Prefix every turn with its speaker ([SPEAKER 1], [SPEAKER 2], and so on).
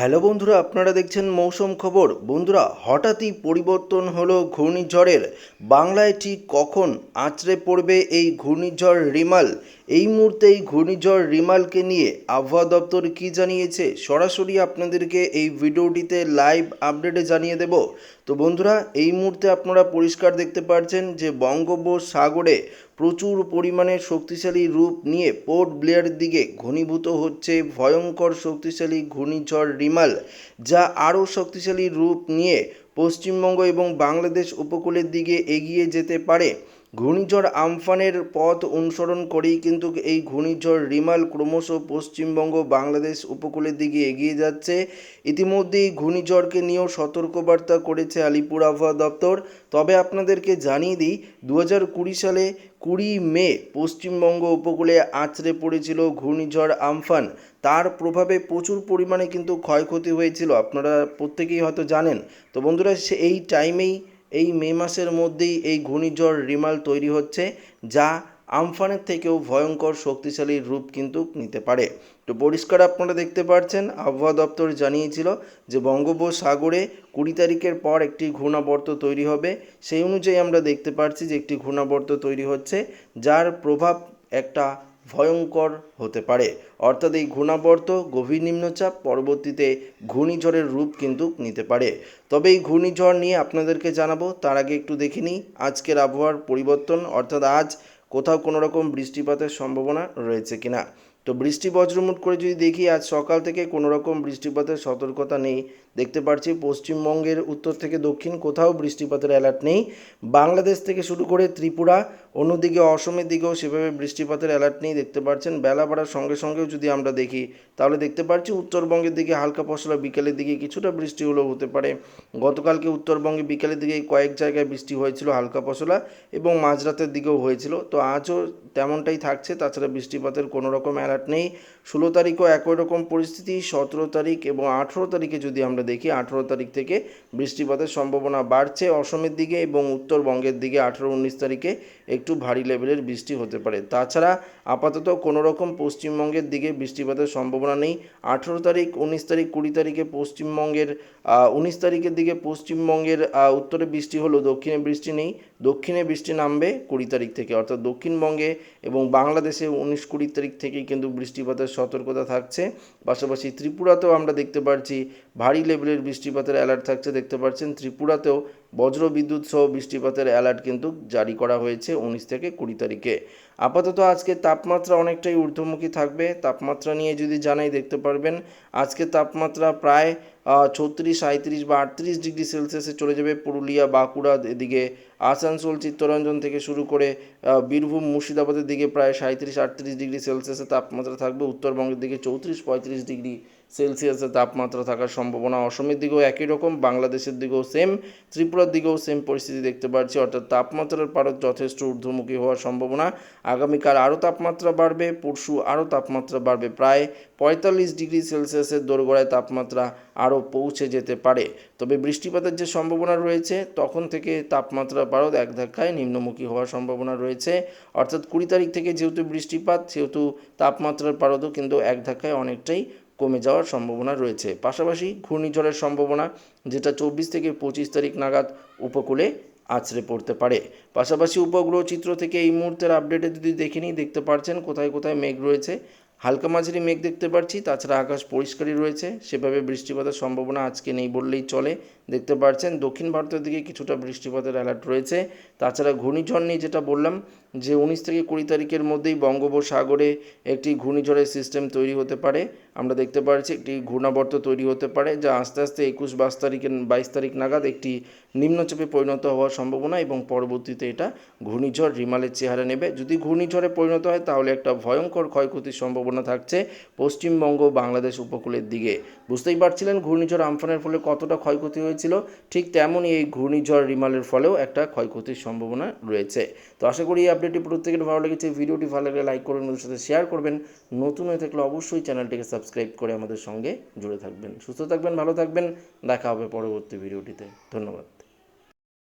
[SPEAKER 1] Hello বন্ধুরা, আপনারা দেখছেন মৌসুম খবর। বন্ধুরা, হঠাৎই পরিবর্তন হলো ঘূর্ণিঝড়ের। বাংলায় ঠিক কখন আঁচড়ে পড়বে এই ঘূর্ণিঝড় রিমাল? এই মুহূর্তে এই ঘূর্ণিঝড় রিমালকে নিয়ে আবহাওয়া দপ্তর কি জানিয়েছে, সরাসরি আপনাদেরকে এই ভিডিওটিতে লাইভ আপডেটে জানিয়ে দেব। তো বন্ধুরা, এই মুহূর্তে আপনারা পরিষ্কার দেখতে পাচ্ছেন যে বঙ্গোপসাগরে প্রচুর পরিমাণে শক্তিশালী রূপ নিয়ে পোর্ট ব্লেয়ারের দিকে ঘনীভূত হচ্ছে ভয়ঙ্কর শক্তিশালী ঘূর্ণিঝড় রিমাল, যা আরও শক্তিশালী রূপ নিয়ে পশ্চিমবঙ্গ এবং বাংলাদেশ উপকূলের দিকে এগিয়ে যেতে পারে। ঘূর্ণিঝড় আমফানের পথ অনুসরণ করেই কিন্তু এই ঘূর্ণিঝড় রিমাল ক্রমশ পশ্চিমবঙ্গ, বাংলাদেশ উপকূলের দিকে এগিয়ে যাচ্ছে। ইতিমধ্যেই ঘূর্ণিঝড়কে নিয়েও সতর্কবার্তা করেছে আলিপুর আবহাওয়া দপ্তর। তবে আপনাদেরকে জানিয়ে দিই দু হাজার কুড়ি সালে কুড়ি মে পশ্চিমবঙ্গ উপকূলে আছড়ে পড়েছিল ঘূর্ণিঝড় আমফান। তার প্রভাবে প্রচুর পরিমাণে কিন্তু ক্ষয়ক্ষতি হয়েছিল, আপনারা প্রত্যেকেই হয়তো জানেন। তো বন্ধুরা, সে এই টাইমেই এই মে মাসের মধ্যেই এই ঘূর্ণিঝড় রিমাল তৈরি হচ্ছে, যা আমফানের থেকেও ভয়ঙ্কর শক্তিশালী রূপ কিন্তু নিতে পারে। তো পরিষ্কার আপনারা দেখতে পাচ্ছেন আবহাওয়া দপ্তর জানিয়েছিল যে বঙ্গোপসাগরে কুড়ি তারিখের পর একটি ঘূর্ণাবর্ত তৈরি হবে। সেই অনুযায়ী আমরা দেখতে পাচ্ছি যে একটি ঘূর্ণাবর্ত তৈরি হচ্ছে, যার প্রভাব একটা ভয়ঙ্কর হতে পারে। অর্থাৎ এই ঘূর্ণাবর্ত গভীর নিম্নচাপ পরবর্তীতে ঘূর্ণিঝড়ের রূপ কিন্তু নিতে পারে। তবে এই ঘূর্ণিঝড় নিয়ে আপনাদেরকে জানাব, তার আগে একটু দেখে নিই আজকের আবহাওয়ার পরিবর্তন। অর্থাৎ আজ কোথাও কোনো রকম বৃষ্টিপাতের সম্ভাবনা রয়েছে কিনা। তো বৃষ্টি বজ্রমুট করে যদি দেখি, আজ সকাল থেকে কোনো রকম বৃষ্টিপাতের সতর্কতা নেই। দেখতে পাচ্ছি পশ্চিমবঙ্গের উত্তর থেকে দক্ষিণ কোথাও বৃষ্টিপাতের অ্যালার্ট নেই। বাংলাদেশ থেকে শুরু করে ত্রিপুরা, অন্যদিকে অসমের দিকেও সেভাবে বৃষ্টিপাতের অ্যালার্ট নেই। দেখতে পাচ্ছেন বেলা বাড়ার সঙ্গে সঙ্গেও যদি আমরা দেখি, তাহলে দেখতে পাচ্ছি উত্তরবঙ্গের দিকে হালকা পশলা বিকেলের দিকে কিছুটা বৃষ্টি হলেও হতে পারে। গতকালকে উত্তরবঙ্গে বিকেলের দিকে কয়েক জায়গায় বৃষ্টি হয়েছিল হালকা পশলা এবং মাঝরাতের দিকেও হয়েছিল। তো আজও তেমনটাই থাকছে, তাছাড়া বৃষ্টিপাতের কোনো রকম অ্যালার্ট নেই। ষোলো তারিখও একই রকম পরিস্থিতি, সতেরো তারিখ এবং আঠেরো তারিখে যদি আমরা দেখি, আঠেরো তারিখ থেকে বৃষ্টিপাতের সম্ভাবনা বাড়ছে অসমের দিকে এবং উত্তরবঙ্গের দিকে আঠেরো উনিশ তারিখে একটু ভারী লেভেলের বৃষ্টি হতে পারে। তাছাড়া আপাতত কোনো রকম পশ্চিমবঙ্গের দিকে বৃষ্টিপাতের সম্ভাবনা নেই। আঠেরো তারিখ, উনিশ তারিখ, কুড়ি তারিখে পশ্চিমবঙ্গের উনিশ তারিখের দিকে পশ্চিমবঙ্গের উত্তরে বৃষ্টি হলো, দক্ষিণে বৃষ্টি নেই। দক্ষিণে বৃষ্টি নামবে কুড়ি তারিখ থেকে, অর্থাৎ দক্ষিণবঙ্গে এবং বাংলাদেশে উনিশ কুড়ি তারিখ থেকেই কিন্তু বৃষ্টিপাতের সতর্কতা থাকছে। পাশাপাশি ত্রিপুরাতেও আমরা দেখতে পাচ্ছি ভারী লেভেলের বৃষ্টিপাতের অ্যালার্ট থাকছে। দেখতে পাচ্ছেন ত্রিপুরাতেও বজ্র বিদ্যুৎ সহ বৃষ্টিপাতের অ্যালার্ট কিন্তু জারি করা হয়েছে উনিশ থেকে কুড়ি তারিখে। আপাতত আজকে তাপমাত্রা অনেকটাই ঊর্ধ্বমুখী থাকবে। তাপমাত্রা নিয়ে যদি জানাই, দেখতে পারবেন আজকে তাপমাত্রা প্রায় ছত্রিশ সাঁত্রিশ বা আটত্রিশ ডিগ্রি সেলসিয়াসে চলে যাবে পুরুলিয়া, বাঁকুড়া এদিকে। আসানসোল, চিত্তরঞ্জন থেকে শুরু করে বীরভূম, মুর্শিদাবাদের দিকে প্রায় সাঁত্রিশ আটত্রিশ ডিগ্রি সেলসিয়াসের তাপমাত্রা থাকবে। উত্তরবঙ্গের দিকে চৌত্রিশ, পঁয়ত্রিশ ডিগ্রি সেলসিয়াসের তাপমাত্রা থাকার সম্ভাবনা অসমের দিকেও একই রকম, বাংলাদেশের দিকেও সেম ত্রিপুরার দিকেও সেম পরিস্থিতি দেখতে পাচ্ছি অর্থাৎ তাপমাত্রার পারত যথেষ্ট ঊর্ধ্বমুখী হওয়ার সম্ভাবনা। আগামীকাল আরও তাপমাত্রা বাড়বে, পরশু আরও তাপমাত্রা বাড়বে। প্রায় পঁয়তাল্লিশ ডিগ্রি সেলসিয়াসের দোরগোড়ায় তাপমাত্রা আরও পৌঁছে যেতে পারে। তবে বৃষ্টিপাতের যে সম্ভাবনা রয়েছে, তখন থেকে তাপমাত্রা পারদ এক ধাক্কায় নিম্নমুখী হওয়ার সম্ভাবনা রয়েছে। অর্থাৎ কুড়ি তারিখ থেকে যেহেতু বৃষ্টিপাত, সেহেতু তাপমাত্রার পারদও কিন্তু এক ধাক্কায় অনেকটাই কমে যাওয়ার সম্ভাবনা রয়েছে। পাশাপাশি ঘূর্ণিঝড়ের সম্ভাবনা, যেটা চব্বিশ থেকে পঁচিশ তারিখ নাগাদ উপকূলে আছড়ে পড়তে পারে। পাশাপাশি উপগ্রহ চিত্র থেকে এই মুহূর্তের আপডেটে যদি দেখে নিই, দেখতে পারছেন কোথায় কোথায় মেঘ রয়েছে। হালকা মাঝারি মেঘ দেখতে পাচ্ছি তাছাড়া আকাশ পরিষ্কারই রয়েছে। সেভাবে বৃষ্টিপাতের সম্ভাবনা আজকে নেই বললেই চলে। দেখতে পাচ্ছেন দক্ষিণ ভারতের দিকে কিছুটা বৃষ্টিপাতের অ্যালার্ট রয়েছে। তাছাড়া ঘূর্ণিঝড় নিয়ে যেটা বললাম, যে উনিশ থেকে কুড়ি তারিখের মধ্যেই বঙ্গোপসাগরে একটি ঘূর্ণিঝড়ের সিস্টেম তৈরি হতে পারে। আমরা দেখতে পাচ্ছি একটি ঘূর্ণাবর্ত তৈরি হতে পারে, যা আস্তে আস্তে একুশ বাইশ তারিখের, বাইশ তারিখ নাগাদ একটি নিম্নচাপে পরিণত হওয়ার সম্ভাবনা এবং পরবর্তীতে এটা ঘূর্ণিঝড় রিমালের চেহারা নেবে। যদি ঘূর্ণিঝড়ে পরিণত হয়, তাহলে একটা ভয়ঙ্কর ক্ষয়ক্ষতির সম্ভাবনা থাকছে পশ্চিমবঙ্গ বাংলাদেশ উপকূলের দিকে। বুঝতেই পারছিলেন ঘূর্ণিঝড় আমফানের ফলে কতটা ক্ষয়ক্ষতি হয়েছিল? ঠিক তেমনই এই ঘূর্ণিঝড় রিমালের ফলেও একটা ক্ষয়ক্ষতির সম্ভাবনা রয়েছে। তো আশা করি এই আপডেটটি প্রত্যেকের ভালো লেগেছে। ভিডিওটি ভালো লাগলে লাইক করবেন ওদের সাথে শেয়ার করবেন। নতুন হয়ে থাকলে অবশ্যই চ্যানেলটিকে সাবস্ক্রাইব করে আমাদের সঙ্গে জুড়ে থাকবেন। সুস্থ থাকবেন, ভালো থাকবেন। দেখা হবে পরবর্তী ভিডিওটিতে। ধন্যবাদ।